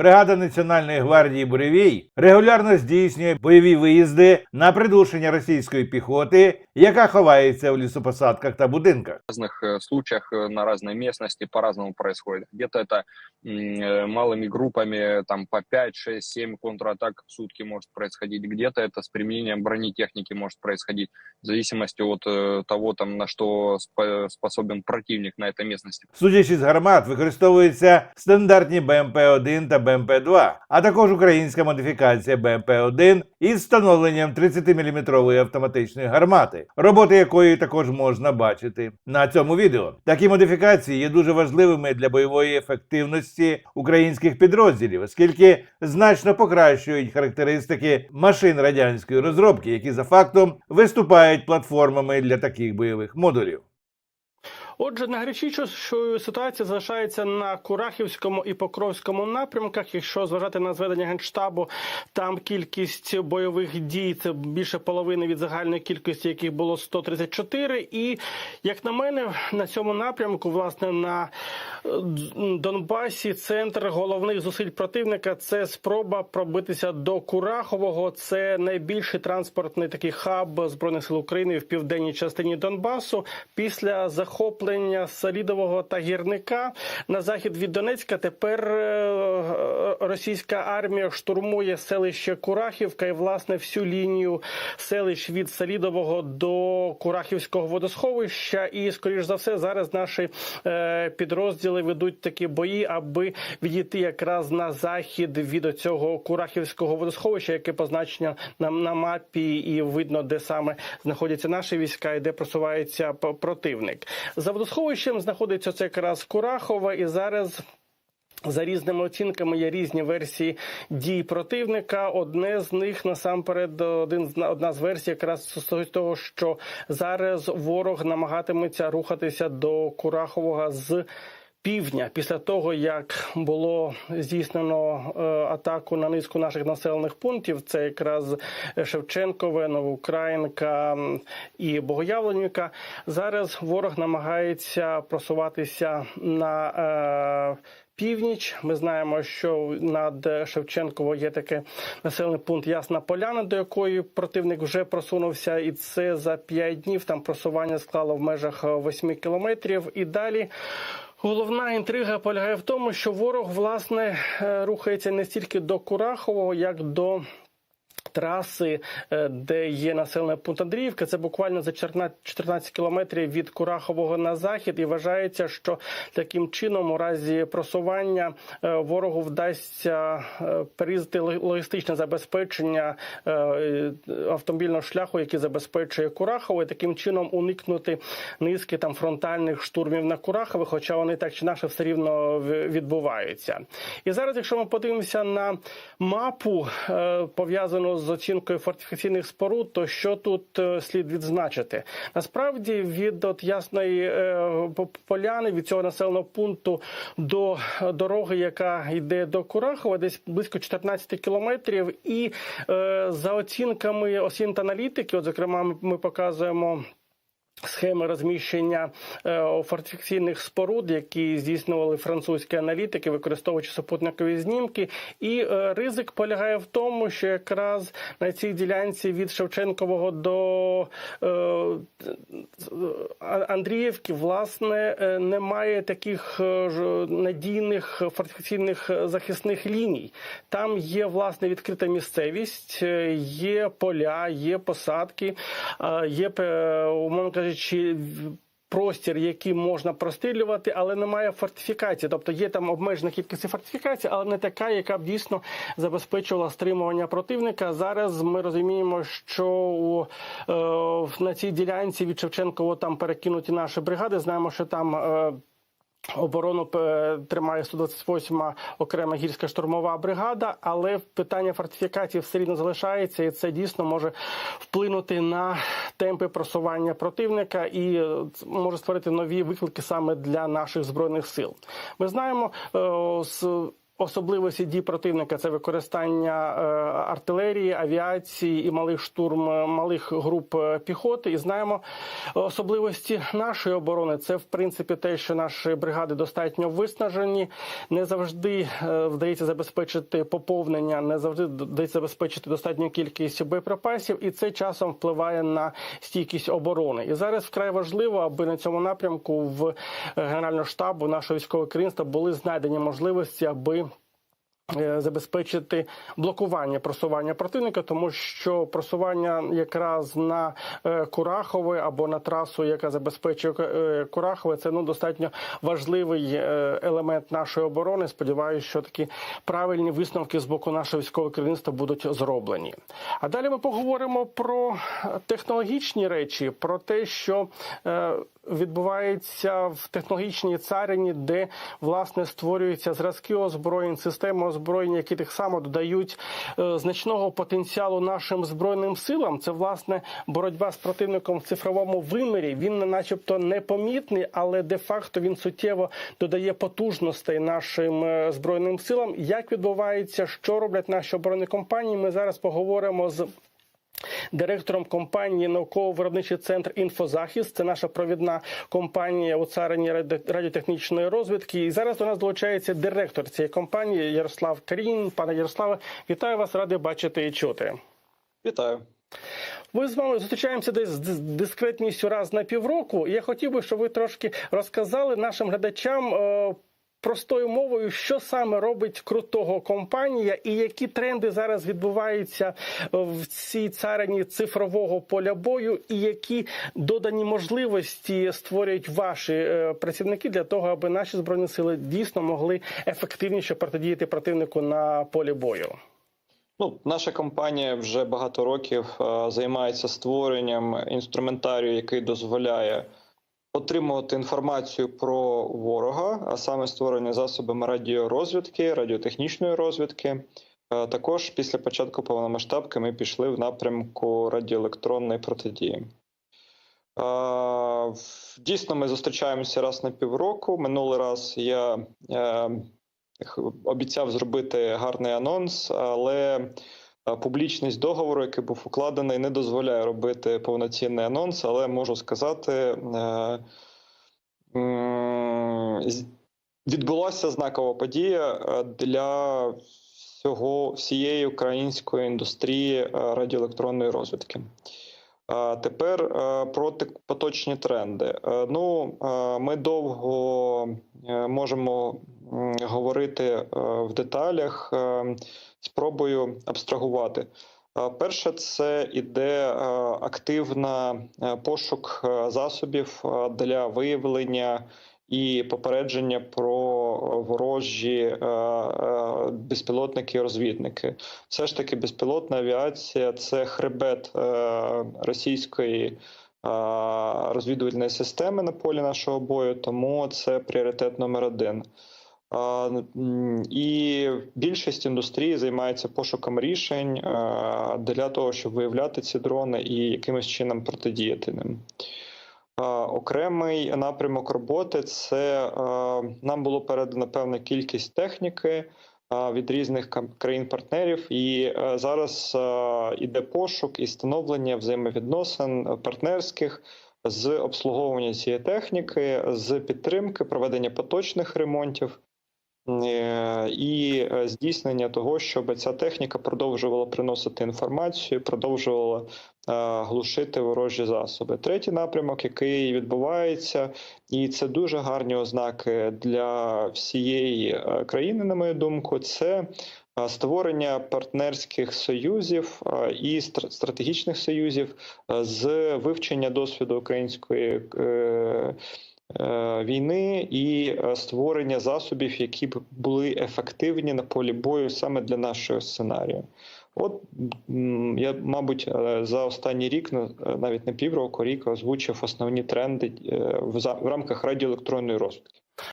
бригада Національної гвардії Буревій регулярно здійснює бойові виїзди на придушення російської піхоти, яка ховається в лісопосадках та будинках. В разных э, случаях э, на разной местности по-разному происходит. Где-то это м, э, малыми группами, там по 5, 6, 7 контратак в сутки может происходить. Где-то это с применением бронетехники может происходить. В зависимости от э, того, там, на что спо- способен противник на этой местности. Судячи з гармат, використовуються стандартні БМП-1 та БМП-2, а також українська модифікація БМП-1 із встановленням 30-мм автоматичної гармати, роботи якої також можна бачити на цьому відео. Такі модифікації є дуже важливими для бойової ефективності українських підрозділів, оскільки значно покращують характеристики машин радянської розробки, які за фактом виступають платформами для таких бойових модулів. Отже, найгарячішою ситуація залишається на Курахівському і Покровському напрямках. Якщо зважати на зведення генштабу, там кількість бойових дій це більше половини від загальної кількості, яких було 134. І як на мене, на цьому напрямку, власне, на е, Донбасі, центр головних зусиль противника це спроба пробитися до Курахового. Це найбільший транспортний такий хаб збройних сил України в південній частині Донбасу. Після захоплення Салідового та гірника на захід від Донецька. Тепер е, російська армія штурмує селище Курахівка і власне всю лінію селищ від Салідового до Курахівського водосховища. І скоріш за все зараз наші е, підрозділи ведуть такі бої, аби відійти якраз на захід від цього Курахівського водосховища, яке позначення на, на мапі, і видно, де саме знаходяться наші війська і де просувається противник. Водосховищем знаходиться це якраз Курахова, і зараз. За різними оцінками є різні версії дій противника. Одне з них насамперед один одна з версій, якраз стосується того, що зараз ворог намагатиметься рухатися до Курахового з. Півдня після того, як було здійснено е, атаку на низку наших населених пунктів, це якраз Шевченкове, Новоукраїнка і Богоявленівка. Зараз ворог намагається просуватися на е, північ. Ми знаємо, що над Шевченково є таке населений пункт Ясна Поляна, до якої противник вже просунувся, і це за 5 днів там просування склало в межах 8 кілометрів. І далі. Головна інтрига полягає в тому, що ворог власне е, рухається не стільки до Курахового, як до траси, е, де є населений пункт Андріївка. Це буквально за 14 14 кілометрів від Курахового на захід. І вважається, що таким чином, у разі просування, е, ворогу вдасться е, перерізати логістичне забезпечення автомобільного шляху, який забезпечує Курахово, і таким чином уникнути низки там фронтальних штурмів на Курахове, хоча вони так чи інакше все рівно відбуваються. І зараз, якщо ми подивимося на мапу, пов'язану з оцінкою фортифікаційних споруд, то що тут е, слід відзначити? Насправді від от ясної е, по- поляни від цього населеного пункту до дороги, яка йде до Курахова, десь близько 14 кілометрів. І е, за оцінками осінт-аналітики, от зокрема, ми показуємо. Схеми розміщення е, фортифікаційних споруд, які здійснювали французькі аналітики, використовуючи супутникові знімки, і е, ризик полягає в тому, що якраз на цій ділянці від Шевченкового до е, Андріївки власне е, немає таких е, надійних фортифікаційних е, захисних ліній. Там є власне відкрита місцевість, е, є поля, є посадки, е, є е, умовно кажучи. В- Простір, який можна прострілювати, але немає фортифікації. Тобто є там обмежена кількість фортифікацій, але не така, яка б дійсно забезпечувала стримування противника. Зараз ми розуміємо, що у, е, на цій ділянці від Шевченкова там перекинуті наші бригади. Знаємо, що там. Е, Оборону е, тримає 128-ма окрема гірська штурмова бригада, але питання фортифікації все рівно залишається, і це дійсно може вплинути на темпи просування противника і е, може створити нові виклики саме для наших збройних сил. Ми знаємо е, з особливості дій противника це використання е, артилерії, авіації і малих штурм е, малих груп е, піхоти. І знаємо особливості нашої оборони. Це в принципі те, що наші бригади достатньо виснажені. Не завжди вдається забезпечити поповнення, не завжди вдається забезпечити достатню кількість боєприпасів, і це часом впливає на стійкість оборони. І зараз вкрай важливо, аби на цьому напрямку в Генерального штабу нашого військового керівництва були знайдені можливості, аби Забезпечити блокування просування противника, тому що просування якраз на е, Курахове або на трасу, яка забезпечує е, Курахове, це ну достатньо важливий е, елемент нашої оборони. Сподіваюся, що такі правильні висновки з боку нашого військового керівництва будуть зроблені. А далі ми поговоримо про технологічні речі, про те, що е, відбувається в технологічній царині, де власне створюються зразки озброєнь, системи озброєння, які так само додають е, значного потенціалу нашим збройним силам. Це власне боротьба з противником в цифровому вимірі. Він, начебто, непомітний, але де-факто він суттєво додає потужностей нашим е, збройним силам. Як відбувається, що роблять наші оборонні компанії? Ми зараз поговоримо з. Директором компанії науково-виробничий центр «Інфозахист» – це наша провідна компанія у царині радіотехнічної розвідки. І зараз до нас долучається директор цієї компанії Ярослав Карін. Пане Ярославе, вітаю вас, радий бачити і чути. Вітаю. Ми з вами зустрічаємося десь з дискретністю раз на півроку. І я хотів би, щоб ви трошки розказали нашим глядачам. Простою мовою, що саме робить крутого компанія, і які тренди зараз відбуваються е, в цій царині цифрового поля бою, і які додані можливості створюють ваші е, працівники для того, аби наші збройні сили дійсно могли ефективніше протидіяти противнику на полі бою. Ну, наша компанія вже багато років е, займається створенням інструментарію, який дозволяє отримувати інформацію про ворога, а саме створення засобами радіорозвідки, радіотехнічної розвідки. Е, Також після початку повномасштабки ми пішли в напрямку радіоелектронної протидії. Е, Дійсно, ми зустрічаємося раз на півроку. Минулий раз я е, обіцяв зробити гарний анонс, але публічність договору, який був укладений, не дозволяє робити повноцінний анонс. Але можу сказати, е, відбулася знакова подія е, для всього всієї української індустрії е, радіоелектронної розвідки. Тепер про поточні тренди. Ну, ми довго можемо говорити е, в деталях. Е, Спробую абстрагувати. Е, Перше, це іде активна пошук засобів для виявлення і попередження про ворожі безпілотники розвідники. Все ж таки, безпілотна авіація це хребет російської розвідувальної системи на полі нашого бою, тому це пріоритет номер один. М, І більшість індустрії займається пошуком рішень для того, щоб виявляти ці дрони і якимось чином протидіяти ним. Окремий напрямок роботи це нам було передано певна кількість техніки від різних країн-партнерів, і е, зараз іде пошук і становлення взаємовідносин партнерських з обслуговування цієї техніки, з підтримки, проведення поточних ремонтів. Е, І е, здійснення того, щоб ця техніка продовжувала приносити інформацію, продовжувала е, глушити ворожі засоби. Третій напрямок, який відбувається, і це дуже гарні ознаки для всієї країни, на мою думку, це створення партнерських союзів і стр- стратегічних союзів з вивчення досвіду української. Е, Війни і е, створення засобів, які б були ефективні на полі бою саме для нашого сценарію. От я, мабуть, е, за останній рік, ну, навіть не півроку, рік озвучив основні тренди в рамках радіоелектронної розвідки.